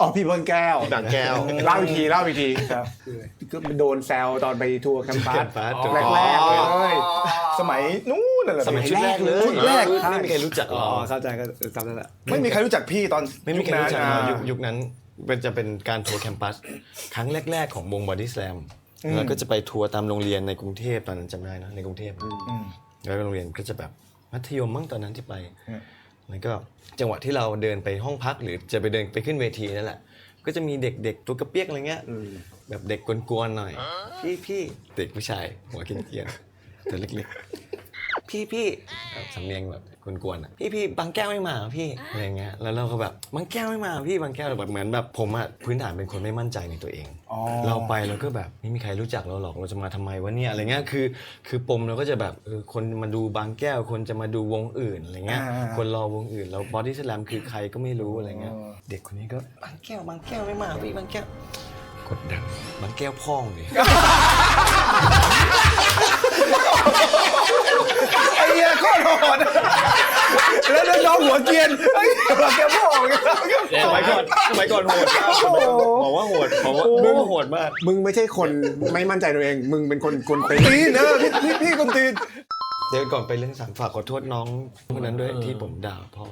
อ๋อพี่เบิ้ลแก้วบางแก้ว เล่าอีกทีเล่าอีกทีครับก็โดนแซวตอนไปทัวร์แคมปัส Campus แรกๆเลยเอ้ยสมัยนู้นน่ะเหรอสมัยพี่ชุดแรกเลยชุดแรกไม่มีใครรู้จักอ๋เราอเข้าใจก็จำได้แหละไม่มีใครรู้จักพี่ตอนไม่มีใครรู้จักยุเรานั้นยุคอะยุคนั้นเป็นจะเป็นการทัวร์แคมปัส ครั้งแรก ๆ ของวงบอดี้สแลมแล้วก็จะไปทัวร์ตามโรงเรียนในกรุงเทพตอนนั้นจำได้นะในกรุงเทพอืมแล้วไปโรงเรียนก็จะแบบมัธยมมั้งตอนนั้นที่ไปอืม แล้วก็จังหวะที่เราเดินไปห้องพักหรือจะไปเดินไปขึ้นเวทีนั่นแหละ ก็จะมีเด็กๆตัวกระเปียกอะไรเงี้ยแบบเด็กกวนๆหน่อย พี่พี่เด็กผู้ชายหัวเกรียนๆตัวเล็กๆ พี่พี่แบบสำเนียงแบบกวนๆอะพี่พี่บางแก้วไม่มาเหรอพี่อะไรเงี้ยแล้วเราก็แบบบางแก้วไม่มาเหรอพี่บางแก้วแบบเหมือนแบบผมอะพื้นฐานเป็นคนไม่มั่นใจในตัวเอง อ๋อ เราไปเราก็แบบไม่มีใครรู้จักเราหรอกเราจะมาทำไมวะเนี่ยอะไรเงี้ยคือ คือปมเราก็จะแบบเออคนมาดูบางแก้ว คนจะมาดูวงอื่นอะไรเงี้ยอ่าคนรอวงอื่นเราบอดี้สแลมคือใครก็ไม่รู้อะไรเงี้ยอ๋อ เด็กคนนี้ก็บางแก้วบางแก้วไม่มาพี่บางแก้วกดดันบางแก้วพ่องเลย ไอ้เหี้ยโคตรโหดแล้วน้องหัวเกรียนเฮ้ยเราแกพ่อเหมือนกันสมัยก่อนสมัยก่อนโหดมากบอกว่าโหดบอกว่ามึงว่าโหดมาก มึงไม่ใช่คนไม่มั่นใจตัวเอง มึงเป็นคนกวนตีนตีนเนอะพี่พี่พี่คนตีนเดี๋ยวก่อนไปเรื่องสารฝากขอโทษน้องคนนั้นด้วยที่ผมด่าพ่อ